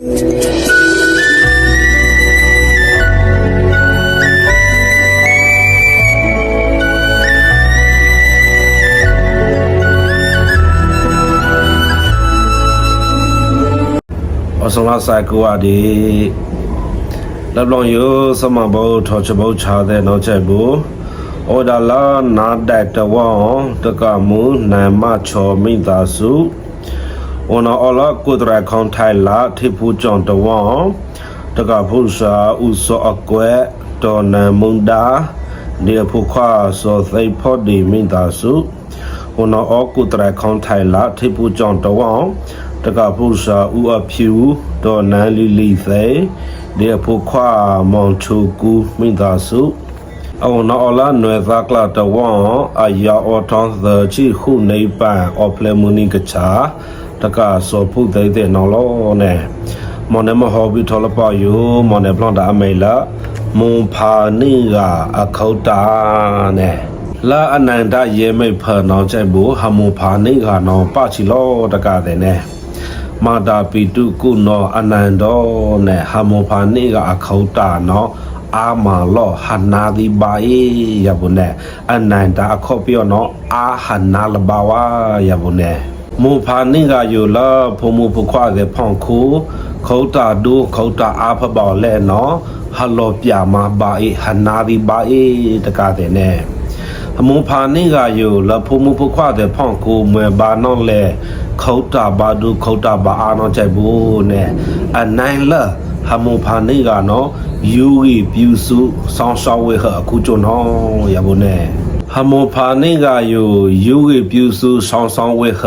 အစလာဆိုင်ကွာဒီလဘလောင်ယစမဘောထောချဘောချာတဲ့နောက်ချက်ဘူးဩဒါလာနာဒတ်တဝေါတကမူနာမချောမိသားစု ဝနအလကုဒရခေါန်ထိုင်လာထိဖူကြောင့်တဝေါတကဖုစာဥစောအကွဲတော်နမုန်ဒါဒီဖုခွာစောသိဖို့ဒီမိသားစုဝနအကုဒရခေါန်ထိုင်လာထိဖူကြောင့်တဝေါတကဖုစာဥအဖြူတော်နန်လီလီသိဒီဖုခွာမောင်ချူကူမိသားစုအဝနာအလာနွေသာကလာတဝွန်အယာအောထွန်သချီခုနေပန်အော်ဖလေမူနီကချာ တကဆောဖုဒိတဲ့နော်လောနဲ့မနမဟောဘီထောလပယိုမနပလန်တာအမေလာမွန်ဖာနီကအခောတာနဲ့လာအနန္တရေမိတ်ဖနောင်းချက်ဘူးဟမွန်ဖာနီကနောပချီလောတကတဲ့နဲ့မာတာပီတုကုနောအနန္တောနဲ့ဟမွန်ဖာနီကအခောတာနော်အာမာလောဟနာဒီဘာအေယဘုန်နဲ့အနန္တာခောပြောနော်အာဟနာလဘာဝယဘုန်နဲ့ မူဖာနိကယူလာဖုံမူဖခွားတဲ့ဖောင်ခုခောတာဒုခောတာအာဖဘောလဲနော်ဟလောပြမာဘာအေဟနာဒီဘာအေတကားတဲ့နဲ့အမူဖာနိကယူလာဖုံမူဖခွားတဲ့ဖောင်ခုမွေဘာနော်လဲခောတာဘာဒုခောတာဘာအာနော်ကြိုက်ဘူးနဲ့အနိုင်လာဟမုဖာနေကနော်ယူရီပြူစုဆောင်းရှောင်းဝဲဟအခုကျွနော်ရဘုန် နဲ့ဟမုဖာနေကယူယူရီပြူစုဆောင်းဆောင်းဝဲဟ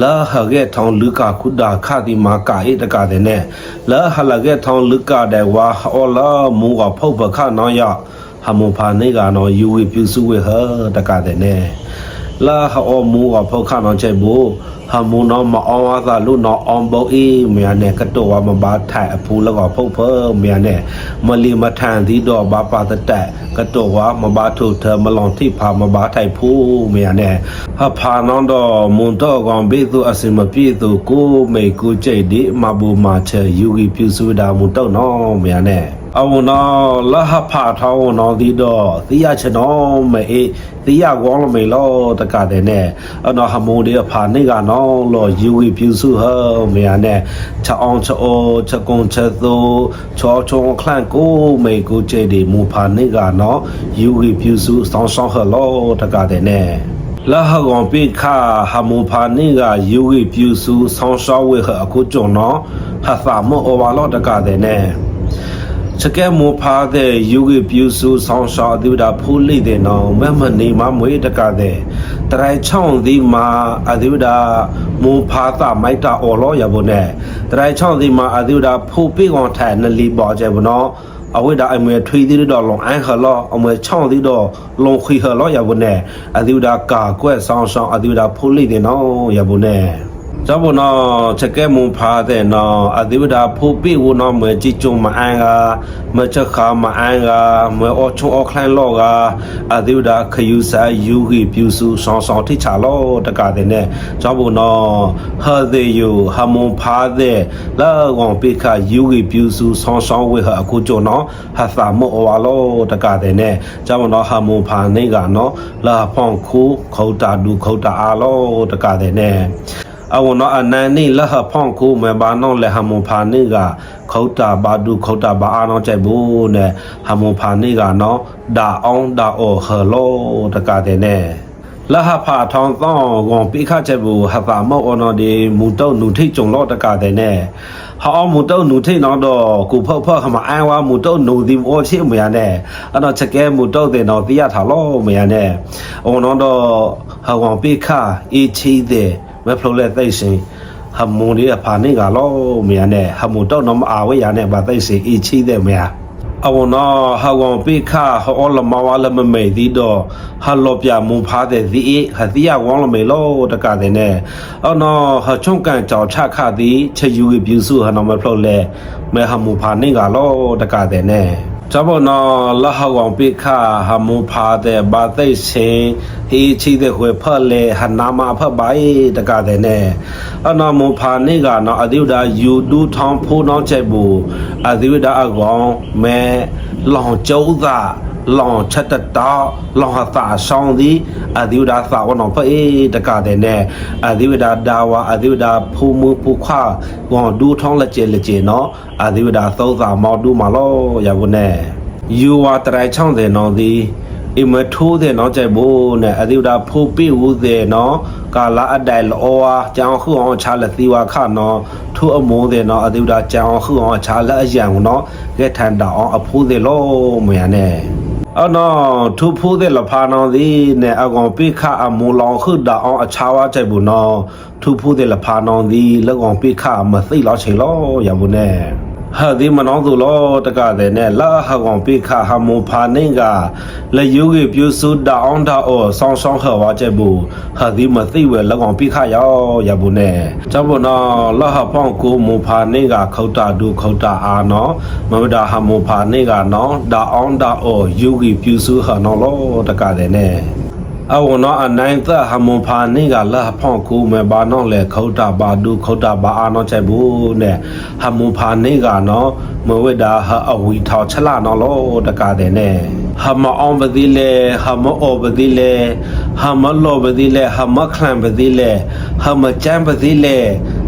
လာဟဂဲထောင်းလူကာခုဒါခတိမာကာဧတကတဲ့နဲ့လာဟလဂဲထောင်းလူကာတဲ့ဝါအောလာမူကဖုတ်ပခနော်ရဟမုဖာနေကနော်ယူရီပြူစုဝဲဟတကတဲ့နဲ့လာဟောမူကဖုတ်ခနော်ချက်ဘူး ဟမုံတော့မအောင်ဝါသာလူနော်အောင်ဘောအေးမြန်နဲ့ကတော့ဝမဘာထိုင်အဖူလောကဖုတ်ဖမြန်နဲ့မလီမထန်သီတော့ဘာပါတတက်ကတော့ဝမဘာထုထမလွန်ထိဖာမဘာထိုင်ဖူမြန်နဲ့ဟဖာနောတော့မွန်တော့ကောင်ဘေးသူအစင်မပြေသူကိုမေကိုကြိတ်ဒီမဘူမာချေယူဂီပြူစုဒါမွန်တော့နော်မြန်နဲ့ အဝနောလဟဖာထောင်းနော်ဒီတော့သီရချနော်မေအေးသီရကောလမေလောတကတဲ့နဲ့အနော်ဟမိုးဒီဖာနေကနော်လောယူဝီပြူစုဟမေယနဲ့ချအောင်ချအောချကုံချသောချောချုံခလန့်ကိုမေကိုကျဲဒီမူဖာနေကနော်ယူဝီပြူစုဆောင်းဆောင်းဟလောတကတဲ့နဲ့လာဟကောင်ပိခာဟမူဖာနေကယူဝီပြူစုဆောင်းဆောင်းဝေဟအခုကြုံနော်ဟာသာမောအဝါလောတကတဲ့နဲ့ စကဲမောဖာတဲ့ယူဂီပြူစုဆောင်းရှာအသူဒါဖူးလိတဲ့နောင်မမနေမမွေးတကတဲ့တရိုင်ချောင်းဒီမှာအသူဒါမောဖာတာမိုက်တာအော်လောရဘုန်နဲ့တရိုင်ချောင်းဒီမှာအသူဒါဖူပိကောင်ထိုင်နလီပေါ်ကြဘနောအဝိဒါအမွေထွေးသီးတော့လုံအန်ခလောအမွေချောင်းသီးတော့လုံခွေဟလောရဘုန်နဲ့အသူဒါကာကွက်ဆောင်းဆောင်အသူဒါဖူးလိတဲ့နောရဘုန်နဲ့ ကြောင့်ဘနောချက်ကဲမွန်ဖာတဲ့နော်အဒီဝဒါဖိုပိဝနော်မကြည့်ကြုံမအန်ကမချက်ခါမအန်ကမအောချုံအောခလိုင်းလောကအဒီဝဒါခယူဆာယူဟီပြူစုဆောင်းဆောင်းထိချလောတကတဲ့နဲ့ကြောင့်ဘနော်ဟာဒေယဟမွန်ဖာတဲ့လာကောင်ပိခယူဟီပြူစုဆောင်းဆောင်းဝေဟအခုကြုံနော်ဟာသာမောအဝါလောတကတဲ့နဲ့ကြောင့်ဘနော်ဟမွန်ဖာနေကနော်လာဖောင်ခုခေါတာဒူခေါတာအားလောတကတဲ့နဲ့ အဝနအနန်နိလဟဖောင်းကိုမဘာနောလေဟမွန်ဖာနိကခောတာဘာဒုခောတာဘာအာနောကြိုက်ဘူးနဲ့ဟမွန်ဖာနိကနော်ဒါအောင်ဒါအောဟလောတကတဲ့နဲ့လဟဖာထောင်းသောကွန်ပိခချက်ဘူးဟဖာမောအနောဒီမူတုတ်နုထိတ်ကြုံလောတကတဲ့နဲ့ဟောမူတုတ်နုထိတ်နော်တော့ကိုဖောက်ဖောက်ခမအန်ဝါမူတုတ်နုဒီမောချေမရနဲ့အနော်ချက်ကဲမူတုတ်တဲ့နော်တိရထားလောမရနဲ့အောနော်တော့ဟောကွန်ပိခအေချီတဲ့ မဖလိုလဲသိရှင်ဟမုန်ဒီအဖာနေကလောမရနဲ့ဟမုန်တော့နမအာဝေရနဲ့ဗာသိရှင်အီချီတဲ့မရအဝနာဟဝံပိခဟောလမဝလမမေဒီတော့ဟလောပြမွန်ဖားတဲ့ဒီဟတိယဝေါလမေလောတကတဲ့နဲ့အော်နော်ဟချုံကန်ကြောင်ချခသည်ချယူပြူစုဟနမဖလိုလဲမဲဟမူဖာနေကလောတကတဲ့နဲ့ จบนอละหวังปิคาหามูพาแต่บาติเชฮีชีเดหวยเพ่อเลหันนามาเพ่อใบตะกาแต่แน่อนอมูพานี่กานออดิวดาอยู่ดูทองผู้น้องใจบูอดิวดาอากองแม่หลองโจ้ซา လောင်ချက်တတာလောင်ဟာသာဆောင်သည်အဒီဝဒသာဝနောဖေတကတဲ့နဲ့အဒီဝဒဒါဝါအဒီဝဒဖူမူပုခဝေါဒူထောင်းလက်ကျဲလက်ကျဲနော်အဒီဝဒသုံးသာမောက်ဒူမလောရဘုနဲ့ယူဝါတရိုင်60နော်သည်အိမထိုးတဲ့နော်ကြိုက်ဖို့နဲ့အဒီဝဒဖိုးပိဝူတဲ့နော်ကာလာအတိုင်လောဝါကြောင်ခုအောင်ချာလက်သီဝါခနော်ထိုးအမိုးတဲ့နော်အဒီဝဒကြောင်ခုအောင်ချာလက်အယံနော်ကဲထန်တောင်အဖိုးတဲ့လောမြန်နဲ့ အော်နော်သူဖိုးတဲ့လဖာနော်ဒီနဲ့အကောင်ပိခအမူလောင်ခုတာအောင်အချာဝါကြိုက်ဘူးနော်သူဖိုးတဲ့လဖာနော်ဒီလက်ကောင်ပိခမသိလောက်ချင်လို့ရဘူးနဲ့ ဟာဒီမနောသူလောတကတဲ့နဲ့လာဟကောင်ပိခဟမုဖာနေကလေယုကေပြုစုတအောင်တာအောဆောင်းဆောင်းဟဝါချက်ဘူးဟာဒီမသိဝဲလကောင်ပိခရောရဘူးနဲ့ဇဘနောလာဟဖောင်းကိုမုဖာနေကခောက်တာဒုခောက်တာအာနောမဝဒဟမုဖာနေကနောဒါအောင်တာအောယုကေပြုစုဟနောလောတကတဲ့နဲ့ အဝနောအနိုင်သဟမွန်ဖာနေကလဟဖောင်းကူမေဘာနောလေခောတာဘာဒုခောတာဘာအာနောချက်ဘူးနဲ့ဟမွန်ဖာနေကနောမဝိဒါဟအဝီထောက်ချလာနောလောတကားတဲ့နဲ့ဟမအောင်ပတိလေဟမအောပတိလေဟမလောပတိလေဟမခလန်ပတိလေဟမချမ်းပတိလေ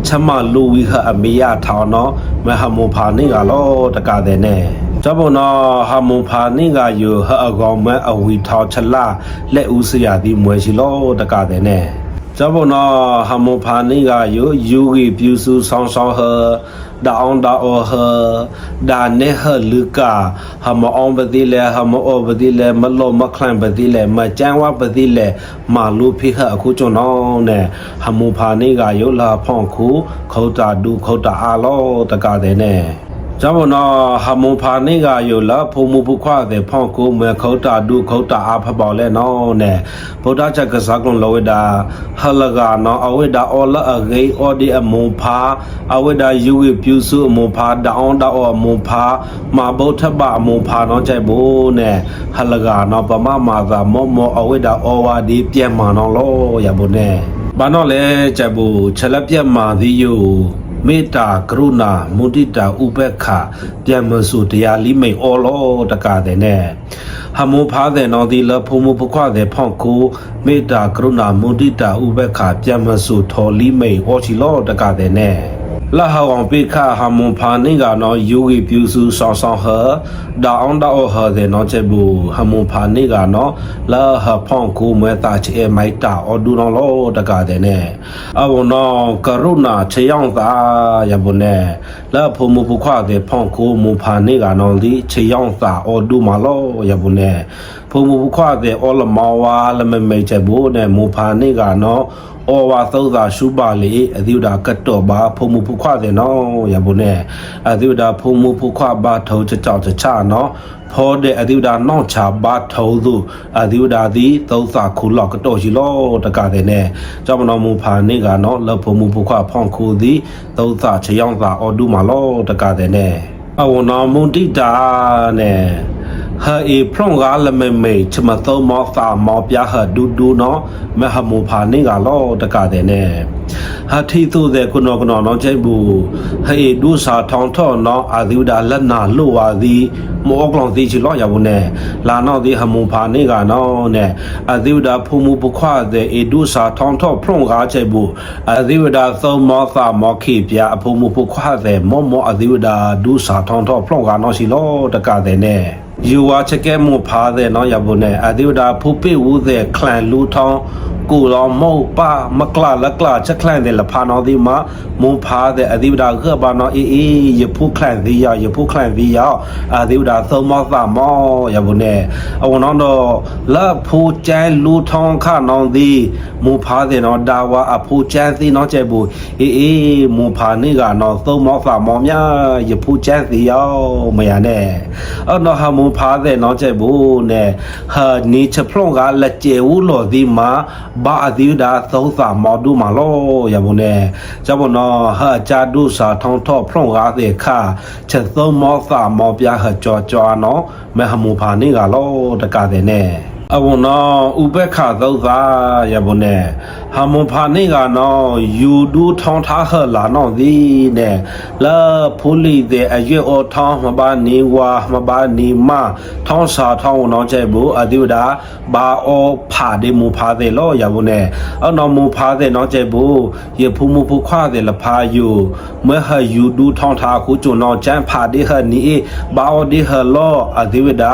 ချမလူဝီဟအမေယထောင်းနောမဟမွန်ဖာနေကလောတကားတဲ့နဲ့ จบนอฮามุพานิกาอยู่ฮะอกองแม่อวีทอชลาและอุสยาดีมวยชิโลตะกาเดเน่จบนอฮามุพานิกาอยู่ยูกิปิวซูซองซองเฮดาอองดาโอเฮดาเนเฮลูกาฮามอองปฏิเลฮามโอปฏิเลมโลมคลันปฏิเลมจังวะปฏิเลมาลูพิฮะอคุจนองเนฮามุพานิกาอยู่ลาพ่องคูเขาตาดูเขาตาอาโลตะกาเดเน่ พานี่กาอยู่ละภูมุภควาเดพ่อกูเมื่อเขาตาดูเขาตาอาพบอแลนอเนี่ยพุทธจักรสักลงลวิดาฮลกานออวิดาอละอเกยอดีอมงพาอวิดายูวิปิวสุอมงพาดาออนดาออมงพามาบทบะอมงพาน้องใจบูเนี่ยฮลกานอปมามาซามอมอวิดาอวาดีเปียมานอโลอย่าบุเนี่ยบ้านนอเลใจบูฉลเปียมาดีอยู่ မေတ္တာကရုဏာမုဒိတာဥပက္ခပြန်မစုတရားလိမိတ်အောလောတကတဲ့နဲ့ဟမုဖားတဲ့နော်ဒီလဖုံမဖခွားတဲ့ဖောင့်ကိုမေတ္တာကရုဏာမုဒိတာဥပက္ခပြန်မစုထော်လိမိတ်အောချီလောတကတဲ့နဲ့ လာဟောင်ပိခဟမွန်ဖာနေကနော်ယူဂီပြူစုဆောင်းဆောင်းဟဒါအောင်ဒါအောဟတဲ့နော်ချက်ဘူးဟမွန်ဖာနေကနော်လာဟဖောင်းကိုမဲတာချေမိုက်တာအော်ဒူနော်လောတကတဲ့နဲ့အဝနော်ကရုဏာချေယောင်သာရဘုန်နဲ့လာဖုံမဖခွားတဲ့ဖောင်းကိုမွန်ဖာနေကနော်ဒီချေယောင်သာအော်ဒူမလောရဘုန်နဲ့ဖုံမဖခွားတဲ့အော်လမောဝါလမမေချက်ဘူးနဲ့မွန်ဖာနေကနော် အော်ဝါသောသာရှုပါလေအဒီဒါကတ်တော်ပါဖုံမှုဖုခွတဲ့နော်ရဘုန်နဲ့အဒီဒါဖုံမှုဖုခွပါထောချချောချချနော်ဖောတဲ့အဒီဒါနောက်ချပါထောသူအဒီဒါဒီသောသာခုလောက်ကတော်ရှိလောတကတဲ့နဲ့ကြောင့်မတော်မူဖာနေကနော်လဖုံမှုဖုခွဖောင်းခုသည်သောသာချေယောင်းသာအော်ဒူမာလောတကတဲ့နဲ့အဝနာမွန်တိတာနဲ့ ဟာအေဖရုံကလမေမေချမသောမောသာမောပြဟဒူဒူနော်မဟမူဖာနေကလောတကတဲ့နဲ့ဟာထီသူတဲ့ကုနောကနောနော်ချိုက်ဘူးဟေဒူစာထောင်းထောနော်အာဒီဝဒါလက်နာလို့ဝါသည်မောကလောင်သေးချီလောရဘူးနဲ့လာနောက်ဒီဟမူဖာနေကနော်နဲ့အာဒီဝဒါဖုံမူပခွာတဲ့အေဒူစာထောင်းထောဖရုံကားချိုက်ဘူးအာဒီဝဒါသောမောသာမောခိပြအဖုံမူပခွာတဲ့မောမောအာဒီဝဒါဒူစာထောင်းထောဖရုံကားနော်ရှိလောတကတဲ့နဲ့ ယူဝါချက်ကဲမှုဖားတဲ့နော်ရဘူးနဲ့အဒီဝဒါဖူပိဝူတဲ့ခလန်လူထောင်းကိုလောမောပါမကလာလကလာချက်ခလန်တဲ့လဖာနော်ဒီမှာမွန်ဖားတဲ့အဒီဝဒါခဘာနော်အေးအေးရဖူခလန်ဒီရရဖူခလန်ဒီရအဒီဝဒါသုံး မောသာမောရဘူးနဲ့အဝနောတော့လဖူကျဲလူထောင်းခနောင်ဒီမမူဖာတဲ့နော်ဒါဝါအဖိုးချမ်းစီနော်ကျဲဘူးအေးအေးမူဖာနေကနော်သုံးမောဖာမောများရဖူးချမ်းစီယောမရနဲ့အော်နော်ဟာမူဖာတဲ့နော်ကျဲဘူးနဲ့ဟာနီချဖလုံကလက်ကျဲဦးလို့ဒီမှာဘာအဒီဒါသုံးစာမောဒူမာလောရဘူးနဲ့ကျဘနော်ဟာချာဒူစာထောင်းထော့ဖလုံကားတဲ့ခါချက်သုံးမောဖာမောပြဟကြောကြောနော်မဟမူဖာနေကလောတကတဲ့နဲ့ အဝနောဥပက္ခသုသာယဘုန်နဲ့ဟာမွန်ဖာနေကနောယူဒူထောင်းထားဟလာနောဒီနဲ့လာဖူလီတဲ့အရွတ်အောထောင်းမပါနေဝါမပါနေမထောင်းစာထောင်းနောကျဲဘူးအဒီဝဒဘာအောဖာဒီမူဖာတဲ့လောယဘုန်နဲ့အနောမူဖာတဲ့နောကျဲဘူးရဖူမူဖူခွာတဲ့လဖာယူမဟယူဒူထောင်းထားခုကျွနောကျန်းဖာဒီဟနီဘာအောဒီဟလောအဒီဝဒ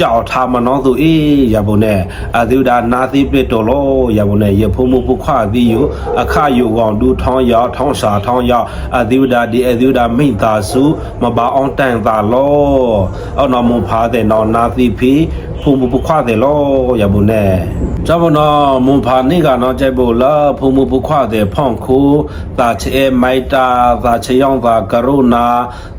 ကြောက်ထားမနောသူအေးရပုံနဲ့အသူဒါနာသီပစ်တော်လို့ရပုံနဲ့ရဖုံမှုပုခွသီယအခယုကောင်ဒူထောင်းရောက်ထောင်းစာထောင်းရောက်အသူဒါဒီအသူဒါမိတ်သာစုမပါအောင်တန်သာလို့အော်နော်မဖားတဲ့နော်နာသီဖီ ဖုံမှုပုခွတဲ့လို့ရပုံနဲ့ကြောင့်နော်မွန်ဖာနေကနော်ကြိုက်ဖို့လားဖုံမှုပုခွတဲ့ဖောင်းခုသာချေမိုက်တာသာချေယောင်သာကရုဏာ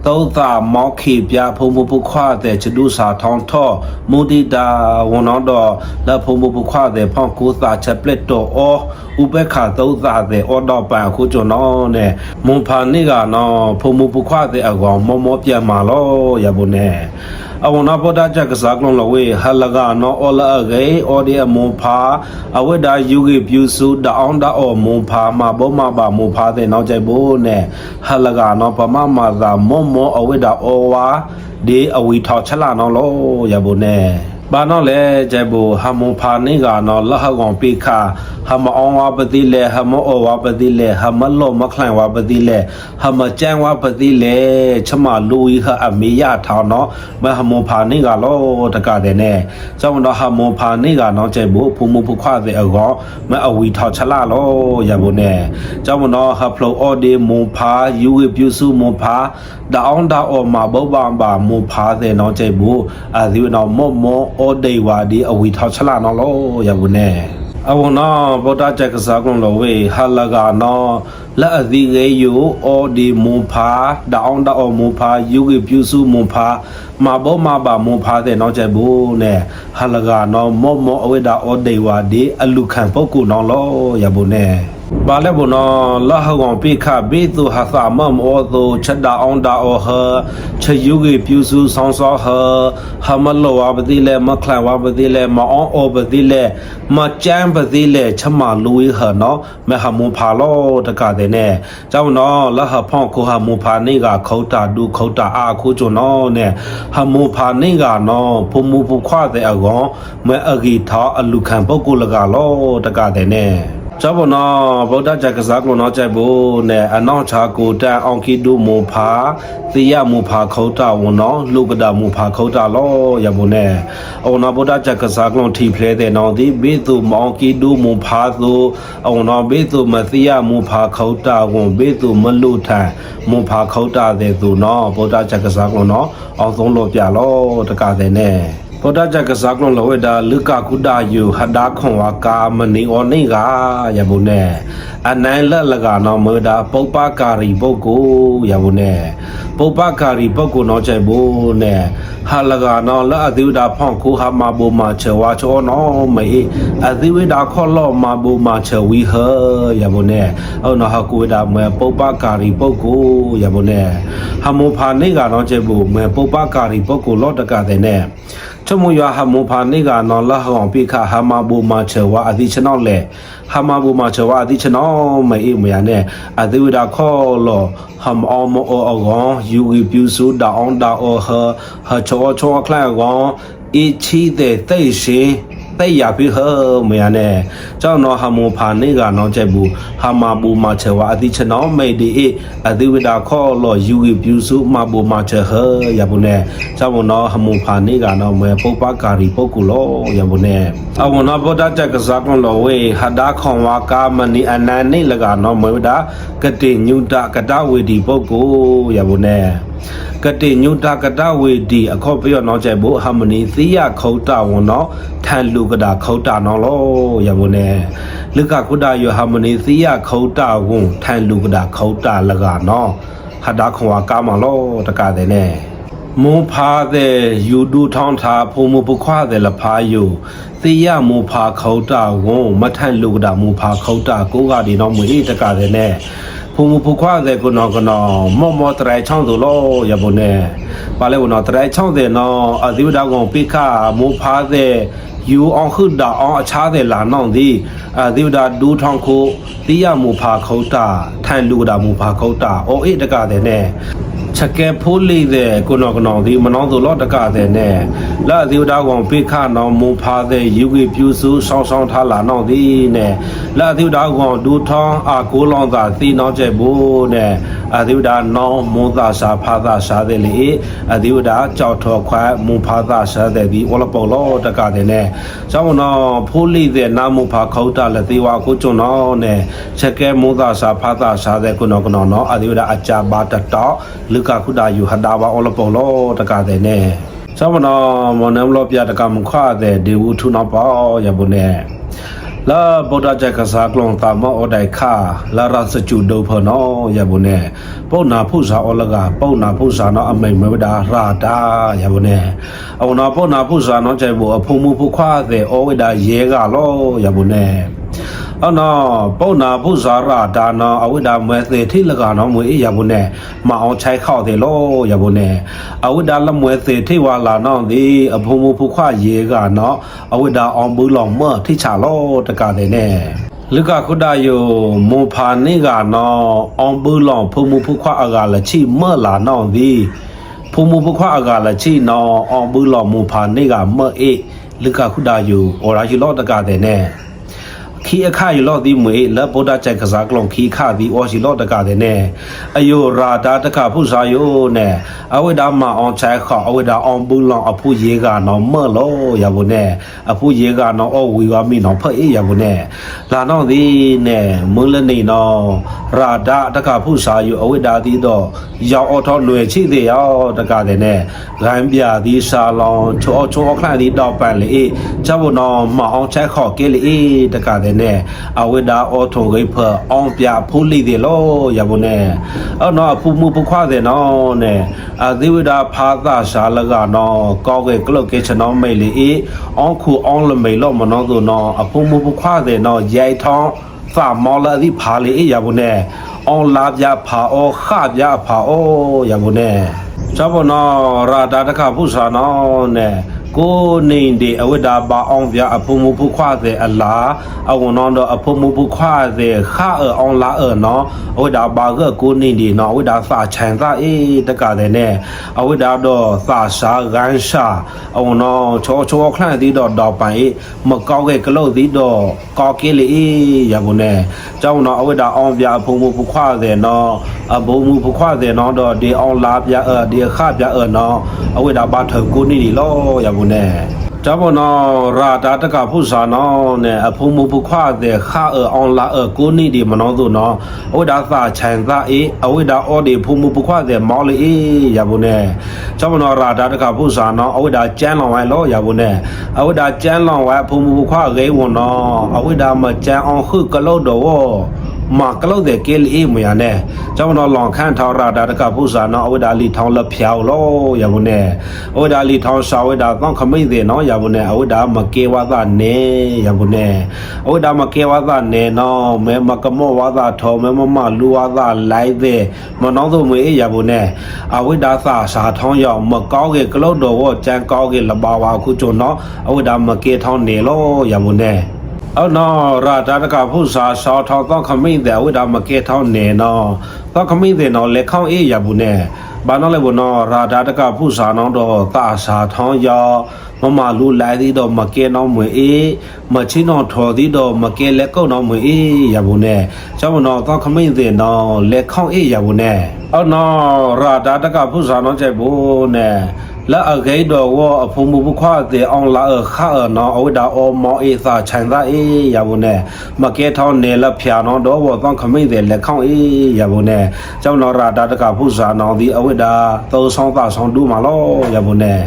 သောသာမောက်ခိပြဖုံမှုပုခွတဲ့ချဒုစာထောင်းထော့မူဒီတာဝန်တော်လဖုံမပုခွာတဲ့ဖောက်ကိုသာချက်ပလက်တော်အောဥပက္ခသုံးသာတဲ့အော်တော်ပန်ခုကျွန်တော်နဲ့မွန်ဖာနေကနော်ဖုံမပုခွာတဲ့အကောင်မောမောပြန်မာလောရဘုန်နဲ့ အဝနာပဒချက်ကစားကလုံးလဝေဟလကနော်အော်လာဂေအော်ဒီအမွန်ဖာအဝိဒါယူဂေပြူစုတအောင်တအော်မွန်ဖာမဘောမပါမွန်ဖာတဲ့နောက်ကြိုက်ဖို့နဲ့ဟလကနော်ပမမသာမောမောအဝိဒါအော်ဝါဒီအဝီထောက်ချက်လာနော်လောရဘုန်နဲ့ ဘာနော်လဲကျဲဘူဟမွန်ဖာနေကနော်လဟကောင်ပိခာဟမအောင်ဝပတိလေဟမအောဝပတိလေဟမလောမခလန်ဝပတိလေဟမကျန်ဝပတိလေချမလူဤဟအမေယထောင်းနော်မဟမွန်ဖာနေကလောတကတဲ့နဲ့ကျောင်းတော့ဟမွန်ဖာနေကနော်ကျဲဘူဖုံမဖုခွတဲ့အကောမအဝီထောက်ချလာလောရဘူးနဲ့ကျောင်းတော့ဟဖလိုအော်ဒီမွန်ဖာယူဝပြူစုမွန်ဖာဒါအောင်ဒါအော်မှာဘောဘာဘာမွန်ဖာတဲ့နော်ကျဲဘူအာဒီနော်မော့မောအော်ဒေဝါဒီအဝီထောက်ချလာနော်လောရဘူးနဲ့အဝနာဗုဒ္ဓတက္ကစားကုံလောဝေဟလကနောလက်အသီရေယိုအော်ဒီမွန်ဖာဒေါအောင်ဒေါမွန်ဖာယူဂီပြူစုမွန်ဖာမဘောမဘာမွန်ဖာတဲ့နောက်ကျဘူးနဲ့ဟလကနောမောမောအဝိဒါအော်ဒေဝါဒီအလူခံပုတ်ကူနောလောရဘူးနဲ့ ဘာလဲဘနောလဟကောင်ပိခဘေသူဟာသမမောသူချက်ဒါအောင်ဒါအောဟချယူဂီပြူစုဆောင်းဆောဟဟမလောဝပတိလဲမခလဝပတိလဲမအောင်အောပတိလဲမကျန်းပတိလဲချမလူဝေဟနော်မဟမွန်ဖာလောတကတဲ့နဲ့ကျောင်းနော်လဟဖောင်းခုဟမွန်ဖာနေကခေါတာဒုခေါတာအာခုကျွနော်နဲ့ဟမွန်ဖာနေကနော်ဖုံမူဖုခွတဲ့အကောင်မအဂီထာအလူခံပုဂ္ဂိုလကလောတကတဲ့နဲ့ ကျောင်းနော်ဗုဒ္ဓကြကစားကလုံးတော့ကြိုက်ဖို့နဲ့အနောက်ချာကိုတန်အောင်ခိတုမူဖာသီယမူဖာခေါတာဝန်နော်လူကဒမူဖာခေါတာလောရမုန်နဲ့အော်နော်ဗုဒ္ဓကြကစားကလုံးထီဖလဲတဲ့နော်ဒီဘေသူမောင်ခိတုမူဖာသူအော်နော်ဘေသူမသီယမူဖာခေါတာဝန်ဘေသူမလူထန်မူဖာခေါတာတဲ့သူနော်ဗုဒ္ဓကြကစားကလုံးနော်အောင်ဆုံးလို့ပြလောတကတဲ့နဲ့ ဗုဒ္ဓကြကစားကလုံးလဝေတာလုကကုဒယုဟဒါခွန်ဝါကာမနီအောနေကယဘုန်နဲ့အနိုင်လက်လကနော်မေတာပုပ္ပကာရီပုဂ္ဂိုလ်ယဘုန်နဲ့ပုပ္ပကာရီပုဂ္ဂိုလ်နော်ချိုင်ဘုန်နဲ့ဟာလကနော်လက်အသီဝဒဖောင်းခုဟာမဘူမာချေဝါချောနော်မေအသီဝဒခေါလောမဘူမာချဝီဟယဘုန်နဲ့အော်နော်ဟာကိုဝဒမေပုပ္ပကာရီပုဂ္ဂိုလ်ယဘုန်နဲ့ဟမောဖာနေကနော်ချိုင်ဘုမေပုပ္ပကာရီပုဂ္ဂိုလ်လောတကတဲ့နဲ့ချမယဟမဖာနေကနော်လဟောင်ပိခဟမဘူမာချဝအတိချနောလေဟမဘူမာချဝအတိချနောမေအိမယနဲ့အတိဝဒခောလောဟမ်အောမောအောဂောယူဂီပြူစုဒါအောင်ဒါအောဟဟချောချောခလာဂောအချီတဲ့တိတ်ရှင် တဲ့ရပြီဟမယနဲ့ကျောင်းတော်ဟမဖာနေကနော်ကျက်ဘူးဟမဘူမာချဝအတိချနောမေဒီအတိဝဒခောလောယူဂီပြူစုမဘူမာချဟရဘူးနဲ့ကျောင်းတော်ဟမဖာနေကနော်မေပုပ္ပကာရီပုဂ္ဂိုလ်လောရဘူးနဲ့အဝနာဗုဒ္ဓတက်ကစားကွန်လောဝေဟဒါခွန်ဝါကာမနီအနန္နေလကနော်မေဒါကတိညုတကတဝေဒီပုဂ္ဂိုလ်ရဘူးနဲ့ ကတိညုတကတဝေဒီအခောပြောနော်ကျဲဘုဟာမနီသီယခုတ်တဝန်နော်ထန်လူကတာခုတ်တနော်လောရမုန်နဲ့လကကုဒယောဟာမနီစီယခေါတာဝုံထိုင်လူကဒါခေါတာလကနော်ဟာဒါခွာကာမလောတကတဲ့နဲ့မုံဖာတဲ့ယူဒူထောင်းထားဖုံမပခွာတဲ့လဖာယုသေယမုံဖာခေါတာဝုံမထိုင်လူကဒါမုံဖာခေါတာကိုကဒီနော်မွေတကတဲ့နဲ့ ဖုံမပခွာတဲ့ကုနော်ကနော်မော့မော့တရိုင်ချောင်းသူလောရဘုန်နဲ့ပါလေဝနော်တရိုင်ချောင်းတဲ့နော်အဒီဝဒါကောင်ပိခမုံဖာတဲ့ယူအောင်ခုဒါအောင်အခြားတဲ့လာနောင်သည်အဒီဝဒဒူထောင်ခုတိယမူဖာခௌတာထိုင်လူဒါမူဖာခௌတာအိုအေတကတဲ့နဲ့ ချက်ကဲဖိုးလေးတဲ့ကိုနော်ကနော်ဒီမနောသူလောတကတဲ့နဲ့လာဒီဝဒကောင်ပိခနောင်မူဖာတဲ့ယူဝေပြူစုဆောင်းဆောင်းထားလာနောင်သည်နဲ့လာဒီဝဒကောင်ဒူထောင်းအာကိုလောင်သာသီနောင်းကျဲဘူးနဲ့အဒီဝဒနောင်မွန်သာစာဖာသာစာတဲ့လေအဒီဝဒကြောက်ထော်ခွဲမူဖာသာစာတဲ့ဒီဝလပေါ်လောတကတဲ့နဲ့ကျောင်းတော့ဖိုးလိတဲ့နာမဖာခေါတာလက်သေးဝါကိုကျွန်တော်နဲ့ချက်ကဲမိုးသာစာဖာသာစာတဲ့ကုနော်ကနော်နော်အဒီဝဒအကြပါတတော်လူကခုဒါယူဟဒါဘာအော်လပေါ်လောတကတဲ့နဲ့ကျောင်းတော့မနမ်လောပြတကမခွာတဲ့ဒီဝထုနော်ပေါ့ရဘူးနဲ့လာဗုဒ္ဓကြကစားကလုံးတာမောအဒိုင်ခါလာရစချူဒုဖနောရဘူးနဲ့ပုတ်နာဖုစာအောလကပုတ်နာဖုစာနော်အမိန်မဝဒါရာတာရဘူးနဲ့အဝနာပုတ်နာဖုစာနော်ကျဲဘူးအဖုံမှုဖုခွာတဲ့ဩဝိဒါရဲကလောရဘူးနဲ့ အော်နော်ပုတ်နာဖုစာရာတာနော်အဝိဒါမဲသေးထိလကနော်မွေရဘူးနဲ့မအောင်ချိုက်ခောက်တယ်လောရဘူးနဲ့အဝိဒါလမွေသေးထိဝါလာနော်ဒီအဖုံမှုဖုခွာရဲကနော်အဝိဒါအောင်ဘူးလောမထိချလောတကတဲ့နဲ့လူကခုဒယိုမွန်ဖာနေကနော်အောင်ဘူးလောင်ဖုံမှုဖုခွာအကလချိမော့လာနော်ဒီဖုံမှုဖုခွာအကလချိနော်အောင်ဘူးလောင်မွန်ဖာနေကမော့အေလူကခုဒယိုအော်ရာယူလော့တကတဲ့နဲ့ ခီအခါယူလော့ဒီမွေလဗုဒ္ဓချိုက်ကစားကလုံခီခါဒီအော်ရှိလော့တကတဲ့နဲ့အယိုရာတာတကဖုစာယိုနဲ့အဝိဒါမအောင်ချိုက်ခအဝိဒါအောင်ဘူးလောင်အဖူရေကနော်မော့လောရဘူးနဲ့အဖူရေကနော်အော်ဝီဝါမီနော်ဖက်အေးရဘူးနဲ့လာတော့ဒီနဲ့မွန်းလနေတော့ ရာဒတကဖုစာယူအဝိဒါတိတော့ရောက်အော်ထောလွယ်ချိတဲ့ရောက်တကတဲ့နဲ့ဂိုင်းပြသည်စာလောင်ချောချောခန့်ဒီတော့ပန်လေချဘနော်မအောင်ချက်ခေါ်ကဲလေတကတဲ့နဲ့အဝိဒါအော်ထုံဂိဖအောင်ပြဖူးလိတဲ့လောရဘုနဲ့အော်နော်ဖူမှုပခွာတဲ့နော်နဲ့အသီဝိဒါဖာသာရှာလကနော်ကောက်ကဲကလုတ်ကဲချနောမိတ်လေအောင်ခုအောင်လမိတ်လောမနောသူနော်အဖူမှုပခွာတဲ့နော်ရိုက်ထောင်း ဖာမော်လာဒီဖာလေရဘူးနဲ့အွန်လာပြဖာအောခပြဖာအောရဘူးနဲ့ဇဘနောရာတာတခဖုစာနောနဲ့ ကိုနေဒီအဝိဒါပါအောင်ပြအဖုံမှုဖုခွာတဲ့အလားအဝနောတော့အဖုံမှုဖုခွာတဲ့ခအအောင်လာအနော်အဝိဒါပါကကိုနေဒီနော်အဝိဒါစာချန်စာအေးတကတဲ့နဲ့အဝိဒါတော့စာရှာဂန်ရှာအဝနောချောချောခန့်ဒီတော့တော့ပိုင်မကောက်ခဲ့ကလုတ်ဒီတော့ကောက်ကလေးအေးရဘူးနဲ့ကျောင်းတော့အဝိဒါအောင်ပြအဖုံမှုဖုခွာတဲ့နော်အဘုံမှုဖုခွာတဲ့နော်တော့ဒီအောင်လာပြအဒီခပြအနော်အဝိဒါပါထကိုနေဒီလောရဘူးနဲ့ကြဘောနောရာတာတကဖုစာနောနဲ့အဖုံမပုခွာတဲ့ခါအော်လာအကိုနီဒီမနောသူနောအဝိဒါသာခြံသာအေအဝိဒါအော်ဒီဖုံမပုခွာတဲ့မောလီအေရဘုန်နဲ့ကြဘောနောရာတာတကဖုစာနောအဝိဒါကျန်းလောင်ဝဲလောရဘုန်နဲ့အဝိဒါကျန်းလောင်ဝဲဖုံမပုခွာရေဝန်နောအဝိဒါမကျန်းအောင်ခုကလို့တော့ မာကလောက်တဲ့ကဲလီမယာနဲ့ကျောင်းတော်လောင်ခန့်ထောက်ရတာတကပုစာနော်အဝိဒါလီထောင်းလက်ဖြောက်လောရဘူးနဲ့အဝိဒါလီထောင်းစာဝိဒါကောင်းခမိတ်တဲ့နော်ရဘူးနဲ့အဝိဒါမကေဝသနေရဘူးနဲ့အဝိဒါမကေဝသနေနော်မဲမကမောဝသထောမဲမမလူဝသလိုက်တဲ့မနောသူမွေရဘူးနဲ့အဝိဒါသာစာထောင်းရောက်မကောင်း के ကလောက်တော်ဝကြံကောင်း के လပါဝါခုကျွနော်အဝိဒါမကေထောင်းနေလောရဘူးနဲ့ အော်နော်ရာတာတကဖုစာဆောင်းထောင်းတော့ခမိတဲ့ဝိဒါမကေထောင်းနေနော်တော့ခမိတဲ့နော်လက်ခေါင်းအေးရဘူးနဲ့ဘာနော်လဲဘနော်ရာတာတကဖုစာနောင်းတော့တာစာထောင်းရောမမလူလိုက်သည်တော့မကေနောင်းမွေအေးမချင်းတော့ထော်သည်တော့မကေလက်ကုတ်နောင်းမွေအေးရဘူးနဲ့ကျောင်းမနော်တော့ခမိတဲ့နော်လက်ခေါင်းအေးရဘူးနဲ့အော်နော်ရာတာတကဖုစာနောင်းချက်ဘူးနဲ့ လာအဂိတော်ဝအဖုံမဘခွာတဲ့အောင်လာအခါနော်အဝဒါအောမောအေသာခြံသာအေးရဘူးနဲ့မကဲထောင်းနေလဖျာနော်တော့ဘောကောင်းခမိတ်တဲ့လက်ခေါင်းအေးရဘူးနဲ့ကျောင်းတော်ရာတာတကဖုစာနောင်ဒီအဝဒါသုံးဆောင်သာဆောင်တူးမှာလောရဘူးနဲ့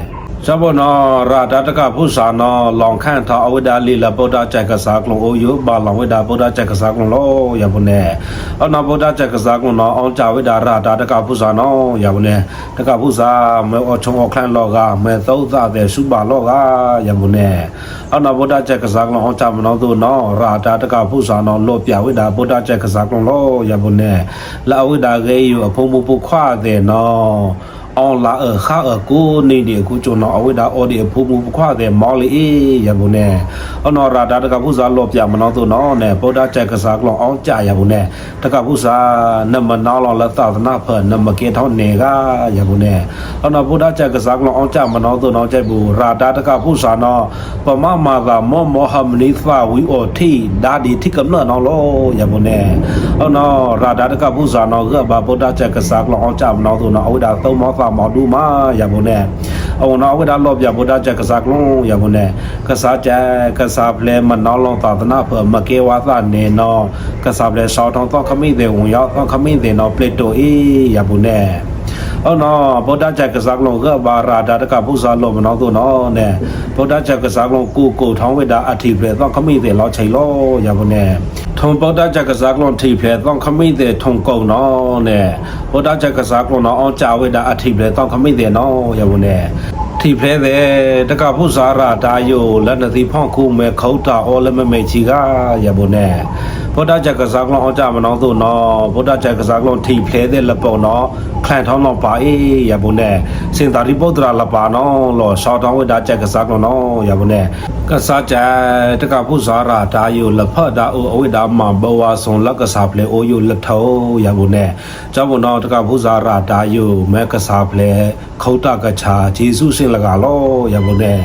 စဘနောရာဒတကဖုစာနောလောင်ခန့်ထာအဝိဒါလီလဗုဒ္ဓကြက်ကစားကလုံးအိုယဘာလောင်ဝိဒါဗုဒ္ဓကြက်ကစားကလုံးလောယဘုနေအနာဗုဒ္ဓကြက်ကစားကလုံးနောအောင်ကြဝိဒါရာဒတကဖုစာနောယဘုနေတကဖုစာမေအချုံအခန့်လောကမေသုသတဲ့စုပါလောကယဘုနေအနာဗုဒ္ဓကြက်ကစားကလုံးအောင်ကြမနောသူနောရာဒတကဖုစာနောလောပြဝိဒါဗုဒ္ဓကြက်ကစားကလုံးလောယဘုနေလာဝိဒါကေယအဖုံမပုခွာတဲ့နော အောင်လာအခါအကိုနေဒီအခုကျွန်တော်အဝိဒါအော်ဒီအဖူးမှုခွာတဲ့မော်လီအေးရဘူးနဲ့အနော်ရာဒါတကပုစာလောပြမနောသူနော်နဲ့ဗုဒ္ဓချက်ကစားကလောအောင်ကြရဘူးနဲ့တကပုစာနမနောလောလသသနာဖနမကေထောင်းနေကရဘူးနဲ့အနော်ဗုဒ္ဓချက်ကစားကလောအောင်ကြမနောသူနော်ကြိုက်ဘူးရာဒါတကပုစာနော်ပမမာသာမောမောဟမနိသဝီအောထိဒါဒီထိကမနောနော်လောရဘူးနဲ့အနော်ရာဒါတကပုစာနော်ကဘာဗုဒ္ဓချက်ကစားကလောအောင်ကြမနောသူနော်အဝိဒါသုံးမောသာမောဒူမာရဘူးနဲ့အဝနော်အဝိဒါလောပြဗုဒ္ဓချက်ကစားကလောရဘူးနဲ့ကစားချက်ကစားပလဲမနောလောသာသနာဖမကေဝါသနေနော်ကစားပလဲရှောင်းထောင်းတော့ခမိတဲ့ဝင်ရောက်တော့ခမိတဲ့နော်ပလက်တိုအေးရဘူးနဲ့ အော်နော်ဗုဒ္ဓချက်ကစားလုံးကဘာရာဒါတကပုစာလုံးမနော်သူနော်နဲ့ဗုဒ္ဓချက်ကစားလုံးကိုကိုထောင်းဝိတာအထိပဲတော့ခမိတဲ့လောက်ချိန်လောရပါနဲ့ထုံဗုဒ္ဓချက်ကစားလုံးထိဖဲတော့ခမိတဲ့ထုံကုံနော်နဲ့ဗုဒ္ဓချက်ကစားလုံးနော်အောင်ကြဝိတာအထိပဲတော့ခမိတဲ့နော်ရပါနဲ့ထိဖဲတဲ့တကပုစာရာဒါယိုလက်နသိဖောင်းခုမဲခေါတာအော်လမမေချီကရပါနဲ့ ဗုဒ္ဓချက်ကစားလုံးအောင်ကြမနော်သူနော်ဗုဒ္ဓချက်ကစားလုံးထိဖဲတဲ့လက်ပုံနော်ခန့်ထောင်းတော့ပါအေးရပါနဲ့စင်တာရိပုတ္တရာလပါနော်လောရှောင်းတောင်းဝိတာချက်ကစားလုံးနော်ရပါနဲ့ကစားကြတကပုစာရာဒါယိုလဖတ်တာအိုအဝိဒါမဘဝဆုံလက်ကစားပလေအိုယိုလက်ထောရပါနဲ့ကြောင့်ဘုံတော့တကပုစာရာဒါယိုမဲကစားပလေခေါတကချာဂျေစုစင်လကလောရပါနဲ့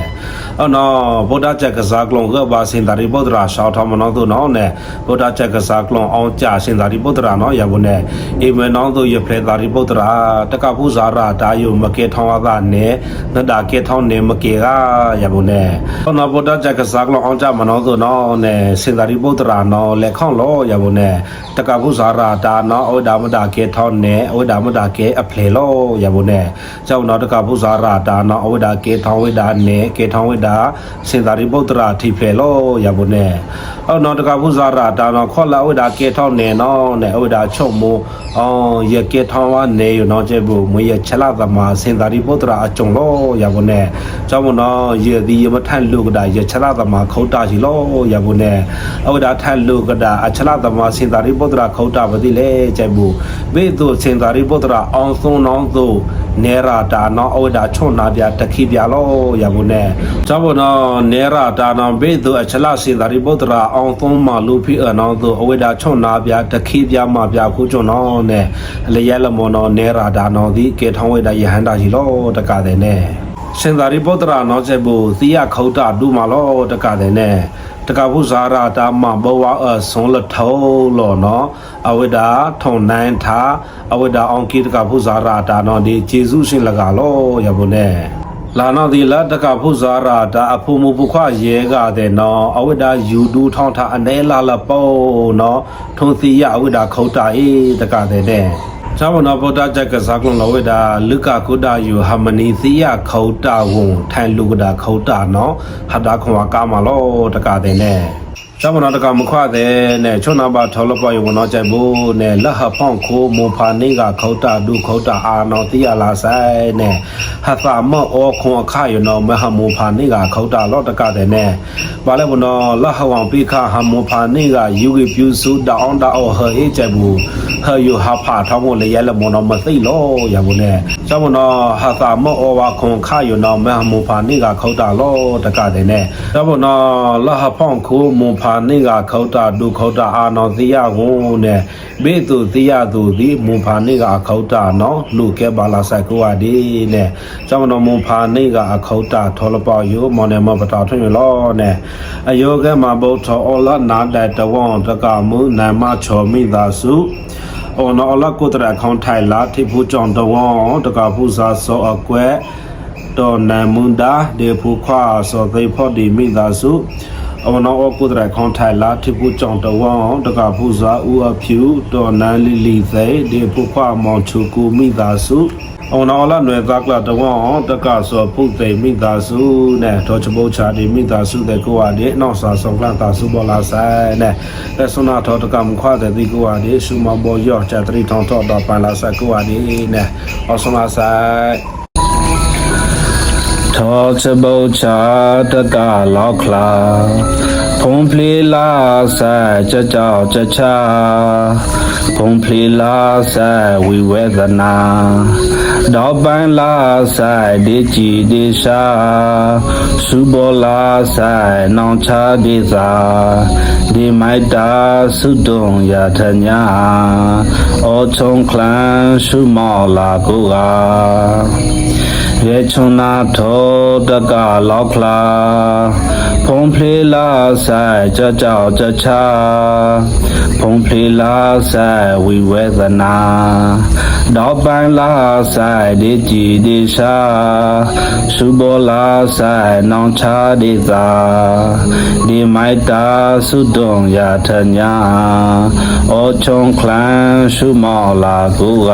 အော်နော်ဗုဒ္ဓချက်ကစားကလုံးကဘာစင်တာရိပုတ္တရာရှောင်းထောင်းမနော်သူနော်နဲ့ဗုဒ္ဓချက်ကစားကလုံးအောင်ကြစင်တာရိပုတ္တရာနော်ရပါနဲ့အေမနောင်းသူရဖလေတာရိပုတ္တရာတကပုစာရာဒါယိုမကေထောင်းဝါကနဲ့နဒါကေထောင်းနေမကေကရပါနဲ့အော်နော်ဗုဒ္ဓချက်ကစားကလုံးအောင်ကြမနော်သူနော်နဲ့စင်တာရိပုတ္တရာနော်လက်ခေါန့်လောရပါနဲ့တကပုစာရာဒါနော်ဩဒါမဒါကေထောင်းနေဩဒါမဒါကေအဖလေလောရပါနဲ့ကျောင်းနော်တကပုစာရာဒါနော်ဩဒါကေထောင်းဝိဒါနေကေထောင်းဝိဒါစင်တာရိပုတ္တရာထိဖလေလောရပါနဲ့အော်နော်တကပုစာရာဒါနော်ခေါ်လာဩဒါကေထောင်းနေနော်နဲ့ဩဒါချုပ်မိုးအော်ရကေထောင်းဝနေရနော်ကျဘူးမွေရချလာသမာစင်တာရိပုတ္တရာအကြုံလောရပါနဲ့ကျောင်းမနော်ရဒီရမထန်လူကဒါရချလာသမာခေါတာရှိလောရပါနဲ့ဩဒါထန်လူကဒါအချလာသမာစင်တာရိပုတ္တရာခေါတာပတိလေကျဘူးဘေသူစင်တာရိပုတ္တရာအောင်ဆုံးနောင်းသူနေရာတာနော်ဩဒါချွန်နာပြတခိပြလောရပါနဲ့ကျောင်းမနော်နေရာတာနော်ဘေသူအချလာစင်တာရိပုတ္တရာအောင်ဆုံးမလူဖိအနောင်းသူဩဒါချွန်နာပြတခိပြမပြခုကျွန်းနော်နဲ့လျက်လမောနော်နေရာတာနော်ဒီကေထောင်းဝိဒါယဟန္တာကြီးလောတကတဲ့နဲ့ရှင်သာရိပုတ္တရာနောချက်ဘူးသီယခௌတဒုမလောတကတဲ့နဲ့တကဘုဇာရာတာမဘဝအဆုံးလထုံးလောနော်အဝိဒါထုံနိုင်သာအဝိဒါအောင်ကိတကဘုဇာရာတာနော်ဒီဂျေစုရှင်လကလောရဘူးနဲ့ လာနောဒီလာတကဘုဇာရာတာအဖူမူပုခွရဲကတဲ့နော်အဝိဒါယူဒူထောင်းထအနေလာလပေါနော်ထုံသီယအဝိဒါခௌတအေးတကတဲ့နဲ့သာဝနာဗုဒ္ဓကြက်ကစားကလုံးလဝိဒါလုကာကုဒယူဟာမနီသီယခေါတာဝုံထိုင်လူကဒါခေါတာနော်ဟတာခွန်ကာမလောတကတဲ့နဲ့ သာဝနာတကမခွတဲ့နဲ့ချုံနာပါထောလပယဝနောကြိုက်ဘူးနဲ့လဟဖောင်းခိုမူဖာနေကခေါတာဒုခေါတာအာနောသီယလာဆိုင်နဲ့ဟတာမောအောခွန်အခယနောမဟမူဖာနေကခေါတာလောတကတဲ့နဲ့ဘာလဲဘနောလဟဝံပိခဟမူဖာနေကယူဂိပြူစုတောင်းတောဟေကြိုက်ဘူးဟယုဟာဖာထောင်းမလေရလမနောမသိလောရမနေကျောင်းမနောဟာသာမောဝါခွန်ခယနောမဟမူဖာနေကခောတာလောတကတဲ့နဲ့ကျောင်းမနောလဟဖောင်းခုမူဖာနေကခောတာဒုခောတာအာနောသီယဝုံနဲ့ဘေတုသီယသူဒီမူဖာနေကခောတာနော်လူကဲပါလာဆိုင်ကိုအဒီနဲ့ကျောင်းမနောမူဖာနေကအခောတာထောလပေါယောမောင်နေမပတာထွင်လောနဲ့အယောကမဗုဒ္ဓောလနာတတဝံတကမုနာမချောမိသာစုအော်နော်အလကုတရခေါင်းထိုင်လာထိဖူကြောင့်တဝေါတကဖူစာစောအကွဲတော်နမွန်ဒါဒေဖူခွာစောသိဖို့ဒီမိသားစု အော်နော်အကုတရခေါင်းထိုင်လာထိဖူကြောင့်တဝေါတကဖူစာဦးအဖြူတော်နန်လီလီသိဒေဖူခွာမောင်ချူကူမိသားစုအော်နော်လာနွယ်သားကလာတဝေါတကဆောပုတ်သိမိသားစုနဲ့ထောချဘုတ်ချာဒီမိသားစုတဲ့ကိုဟာဒီနောက်စာဆောင်ကလာတာစုပေါ်လာဆိုင်နဲ့လက်စနာထောတကမခွာတဲ့ဒီကိုဟာဒီစုမဘောရောချာတရီထောင်းထောတော့ပန်လာဆိုင်ကိုဟာဒီနဲ့အော်စနာဆိုင် ထောချဘုတ်ချာတကလောက်ခလာဖုံးဖလီလာဆိုင်ကြကြောက်ကြချာဖုံးဖလီလာဆိုင်ဝိဝေဒနာတော့ပန်းလာဆိုင်ဒီကြည်ဒီရှာစုဘောလာဆိုင်နောင်ချဒီသာဒီမိုက်တာစုတုံရထညာအောချုံခလန်စုမောလာကိုက ရေချုံနာထောတကလောက်ခလာဖုံးဖလေလာဆိုင်ကြကြောက်ကြချာဖုံးဖလေလာဆိုင်ဝိဝေဒနာတော့ပန်းလာဆိုင်ဒီကြည်ဒီရှာစုဘောလာဆိုင်နောင်ချဒီသာဒီမိုက်တာစုတုံရထညာအောချုံခလန်စုမောလာကူက